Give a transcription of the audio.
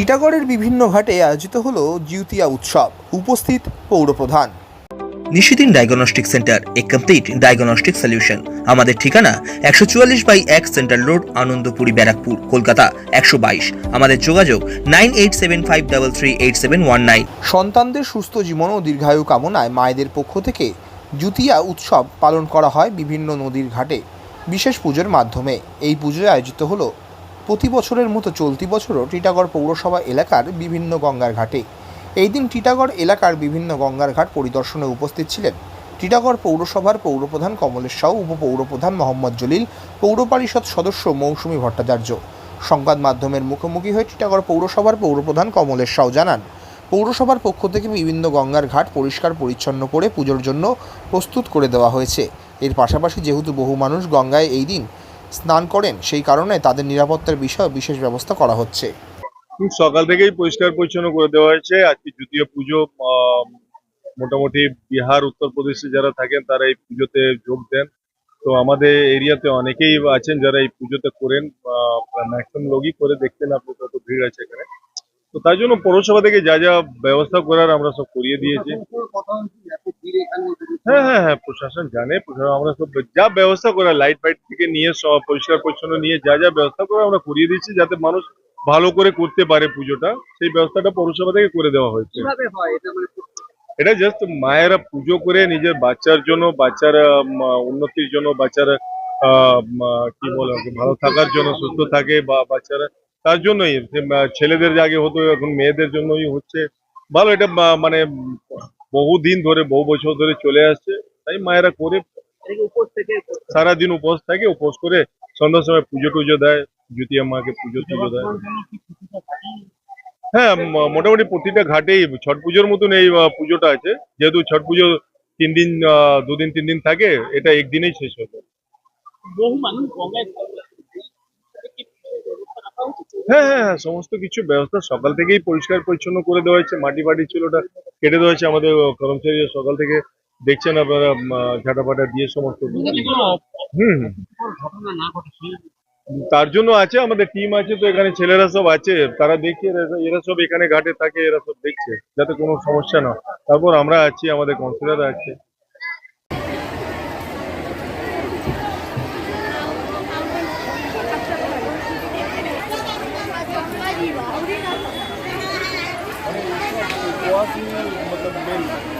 টিটাগড়ের বিভিন্ন ঘাটে আয়োজিত হলো জিউতিয়া উৎসব। উপস্থিত পৌরপ্রধান। নিশিদিন ডায়াগনস্টিক সেন্টার এ কমপ্লিট ডায়াগনস্টিক সলিউশন। আমাদের ঠিকানা একশো চুয়াল্লিশ বাই এক সেন্ট্রাল রোড আনন্দপুরি ব্যারাকপুর কলকাতা একশো বাইশ। আমাদের যোগাযোগ nine eight seven five double three eight seven one nine. সন্তানদের সুস্থ জীবন ও দীর্ঘায়ু কামনায় মায়েদের পক্ষ থেকে জুতিয়া উৎসব পালন করা হয় বিভিন্ন নদীর ঘাটে। বিশেষ পুজোর মাধ্যমে। এই পুজোয় আয়োজিত হলো প্রতি বছরের মতো চলতি বছরও টিটাগড় পৌরসভা এলাকার বিভিন্ন গঙ্গার ঘাটে। এই দিন টিটাগড় এলাকার বিভিন্ন গঙ্গার ঘাট পরিদর্শনে উপস্থিত ছিলেন টিটাগড় পৌরসভার পৌরপ্রধান কমলেশ সাউ, উপপৌরপ্রধান মোহাম্মদ জলিল, পৌর পরিষদ সদস্য মৌসুমী ভট্টাচার্য। সংবাদ মাধ্যমের মুখোমুখি হয়ে টিটাগড় পৌরসভার পৌরপ্রধান কমলেশ সাউ জানান, পৌরসভার পক্ষ থেকে বিভিন্ন গঙ্গার ঘাট পরিষ্কার পরিচ্ছন্ন করে পুজোর জন্য প্রস্তুত করে দেওয়া হয়েছে। এর পাশাপাশি যেহেতু বহু মানুষ গঙ্গায় এই দিন স্নান করেন, সেই কারণে তাদের নিরাপত্তার বিষয়ে বিশেষ ব্যবস্থা করা হচ্ছে। সকাল থেকেই পরিষ্কার পরিচ্ছন্ন করে দেওয়া হয়েছে। আজকে দ্বিতীয় পুজো মোটামুটি বিহার, উত্তরপ্রদেশে যারা থাকেন, তারা এই পুজোতে যোগ দেন। তো আমাদের এরিয়াতে অনেকেই আছেন যারা এই পুজোতে করেন ম্যাক্সিমাম লোকই করে দেখতেন আপনি কত ভিড় আছে এখানে। তো তাই জন্য পৌরসভা থেকে যা যা ব্যবস্থা করার আমরা সব করিয়ে দিয়েছি। হ্যাঁ হ্যাঁ হ্যাঁ প্রশাসন জানে প্রশাসন আমরা সব যা ব্যবস্থা করা লাইট ফাইট থেকে নিয়ে সব পরিষ্কার পরিচ্ছন্ন নিয়ে যা যা ব্যবস্থা করা আমরা করিয়ে দিচ্ছি যাতে মানুষ ভালো করে করতে পারে পুজোটা। সেই ব্যবস্থাটা পৌরসভা থেকে করে দেওয়া হয়েছে। এটা মানে জাস্ট মায়েরা পুজো করে নিজের বাচ্চার জন্য বাচ্চার উন্নতির জন্য বাচ্চার কি বলে ভালো থাকার জন্য সুস্থ থাকে বা বাচ্চারা তার জন্যই। ছেলেদের আগে হতো এখন মেয়েদের জন্যই হচ্ছে। ভালো এটা মানে বহুদিন ধরে, বহু বছর ধরে চলে আসছে। তাই মায়েরা করে সারাদিন উপোস থাকে, উপোস করে সন্ধ্যার সময় পুজো টুজো দেয় জ্যোতিয়া মাকে পুজো টুজো দেয়। হ্যাঁ মোটামুটি প্রতিটা ঘাটেই ছট পুজোর মতন এই পুজোটা আছে। যেহেতু ছট পুজো তিন দিন দুদিন, তিন দিন থাকে, এটা একদিনেই শেষ বহু হ্যাঁ হ্যাঁ হ্যাঁ সমস্ত কিছু ব্যবস্থা সকাল থেকেই পরিষ্কার পরিচ্ছন্ন করে দেওয়া হয়েছে। মাটি ফাটি ছিল ওটা কেটে হয়েছে আমাদের কর্মচারী সকাল থেকে। দেখছেন আপনারা ঝাঁটা ফাটা দিয়ে সমস্ত হুম তার জন্য আছে আমাদের টিম আছে তো এখানে ছেলেরা সব আছে। তারা দেখছে এরা- সব এখানে ঘাটে থাকে এরা সব দেখছে যাতে কোনো সমস্যা না। তারপর আমরা আছি আমাদের কাউন্সিলার আছে। fácil, como